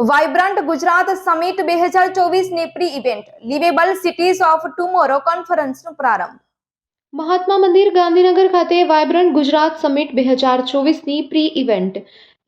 Vibrant Gujarat summit બે હજાર ચોવીસની pre event liveable cities of tomorrow કોન્ફરન્સનો પ્રારંભ. મહાત્મા મંદિર ગાંધીનગર ખાતે વાયબ્રન્ટ ગુજરાત સમિટ બે હજાર ચોવીસની pre event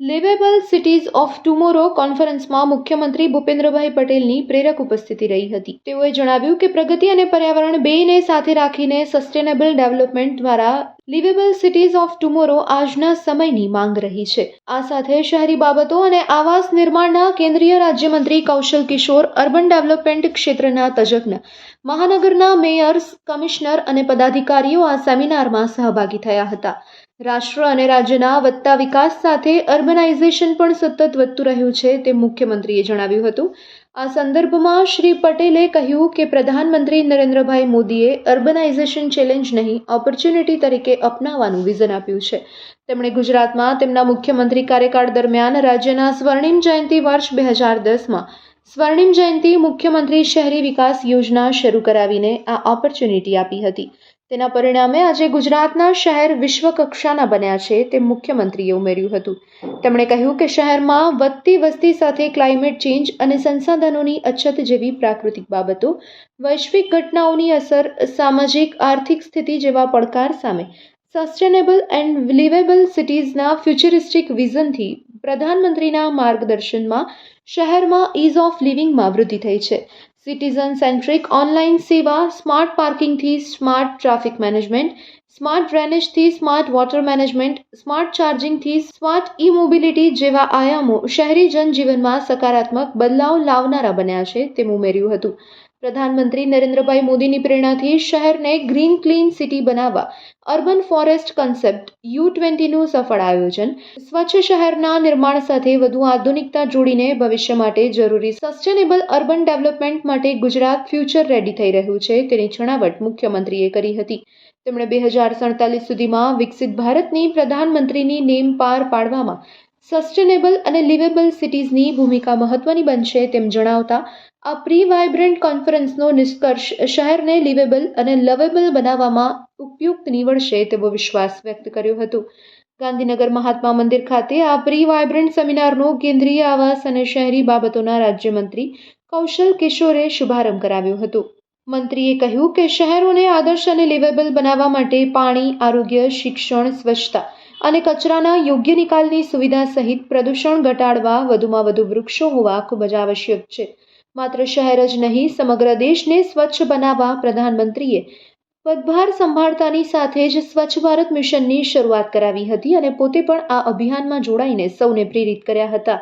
liveable cities of tomorrow કોન્ફરન્સમાં મુખ્યમંત્રી ભૂપેન્દ્રભાઈ પટેલની પ્રેરક ઉપસ્થિતિ રહી હતી. તેઓએ જણાવ્યું કે પ્રગતિ અને પર્યાવરણ બેયને સાથે રાખીને સસ્ટેનેબલ ડેવલપમેન્ટ દ્વારા લિવેબલ સિટીઝ ઓફ ટુમોરો આજના સમયની માંગ રહી છે. આ સાથે શહેરી બાબતો અને આવાસ નિર્માણના કેન્દ્રીય રાજ્યમંત્રી કૌશલ કિશોર અર્બન ડેવલપમેન્ટ ક્ષેત્રના તજજ્ઞ, મહાનગરના મેયર્સ કમિશનર અને પદાધિકારીઓ આ સેમિનારમાં સહભાગી થયા હતા. રાષ્ટ્ર અને રાજ્યના વધતા વિકાસ સાથે અર્બનાઇઝેશન પણ સતત વધતું રહ્યું છે તે મુખ્યમંત્રીએ જણાવ્યું હતું. આ સંદર્ભમાં શ્રી પટેલે કહ્યું કે પ્રધાનમંત્રી નરેન્દ્રભાઈ મોદીએ અર્બનાઇઝેશન ચેલેન્જ નહીં, ઓપોર્ચ્યુનિટી તરીકે અપનાવવાનું વિઝન આપ્યું છે. તેમણે ગુજરાતમાં તેમના મુખ્યમંત્રી કાર્યકાળ દરમિયાન રાજ્યના સ્વર્ણિમ જયંતિ વર્ષ બે હજાર દસમાં સ્વર્ણિમ જયંતિ મુખ્યમંત્રી શહેરી વિકાસ યોજના શરૂ કરાવીને આ ઓપોર્ચ્યુનિટી આપી હતી. તેના પરિણામે આજે ગુજરાતના શહેર વિશ્વ કક્ષાના બન્યા છે તે મુખ્યમંત્રીએ ઉમેર્યું હતું. તેમણે કહ્યું કે શહેરમાં વધતી વસ્તી સાથે ક્લાઇમેટ ચેન્જ અને સંસાધનોની અછત જેવી પ્રાકૃતિક બાબતો, વૈશ્વિક ઘટનાઓની અસર, સામાજિક, આર્થિક સ્થિતિ જેવા પડકાર સામે સસ્ટેનેબલ એન્ડ લિવેબલ સિટીઝના ફ્યુચરિસ્ટિક વિઝનથી પ્રધાનમંત્રીના માર્ગદર્શનમાં શહેરમાં ઇઝ ઓફ લિવિંગમાં વૃદ્ધિ થઈ છે. સિટીઝન સેન્ટ્રિક ઓનલાઈન સેવા સ્માર્ટ પાર્કિંગથી સ્માર્ટ ટ્રાફિક મેનેજમેન્ટ સ્માર્ટ ડ્રેનેજથી સ્માર્ટ વોટર મેનેજમેન્ટ સ્માર્ટ ચાર્જિંગથી સ્માર્ટ ઈ મોબિલિટી જેવા આયામો શહેરી જનજીવનમાં સકારાત્મક બદલાવ લાવનારા બન્યા છે તેમ ઉમેર્યું હતું. પ્રધાનમંત્રી નરેન્દ્રભાઈ મોદીની પ્રેરણાથી શહેરને ગ્રીન ક્લીન સિટી બનાવવા અર્બન ફોરેસ્ટ કન્સેપ્ટ યુ ટ્વેન્ટીનું સફળ આયોજન, સ્વચ્છ શહેરના નિર્માણ સાથે વધુ આધુનિકતા જોડીને ભવિષ્ય માટે જરૂરી સસ્ટેનેબલ અર્બન ડેવલપમેન્ટ માટે ગુજરાત ફ્યુચર રેડી થઈ રહ્યું છે તેની છણાવટ મુખ્યમંત્રીએ કરી હતી. તેમણે બે હજાર સડતાલીસ સુધીમાં વિકસિત ભારતની પ્રધાનમંત્રીની નેમ પાર પાડવામાં સસ્ટેનેબલ અને લિવેબલ સિટીઝની ભૂમિકા મહત્વની બનશે તેમ જણાવતા, આ પ્રી વાઇબ્રન્ટ કોન્ફરન્સનો નિષ્કર્ષ શહેરને લિવેબલ અને લવેબલ બનાવવામાં ઉપયુક્ત નીવડશે તેવો વિશ્વાસ વ્યક્ત કર્યો હતો. ગાંધીનગર મહાત્મા મંદિર ખાતે આ પ્રી વાઇબ્રન્ટ સેમિનારનો કેન્દ્રીય આવાસ અને શહેરી બાબતોના રાજ્યમંત્રી કૌશલ કિશોરે શુભારંભ કરાવ્યો હતો. મંત્રીએ કહ્યું કે શહેરોને આદર્શ અને લિવેબલ બનાવવા માટે પાણી, આરોગ્ય, શિક્ષણ, સ્વચ્છતા અને કચરાના યોગ્ય નિકાલની સુવિધા સહિત પ્રદૂષણ ઘટાડવા વધુમાં વધુ વૃક્ષો હોવા ખૂબ જ આવશ્યક છે. માત્ર શહેર જ નહીં, સમગ્ર દેશને સ્વચ્છ બનાવવા પ્રધાનમંત્રીએ પદભાર સંભાળતાની સાથે જ સ્વચ્છ ભારત મિશનની શરૂઆત કરાવી હતી અને પોતે પણ આ અભિયાનમાં જોડાઈને સૌને પ્રેરિત કર્યા હતા.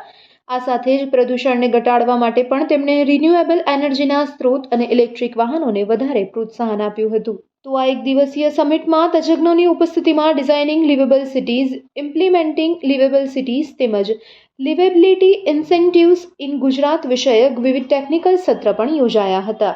આ સાથે જ પ્રદૂષણને ઘટાડવા માટે પણ તેમણે રિન્યુએબલ એનર્જીના સ્ત્રોત અને ઇલેક્ટ્રિક વાહનોને વધારે પ્રોત્સાહન આપ્યું હતું. તો આ એક દિવસીય સમિટમાં તજજ્ઞોની ઉપસ્થિતિમાં designing liveable cities implementing liveable cities તેમજ લિવેબિલિટી ઇન્સેન્ટિવ્સ ઇન ગુજરાત વિષયક વિવિધ ટેકનિકલ સત્ર પણ યોજાયા હતા.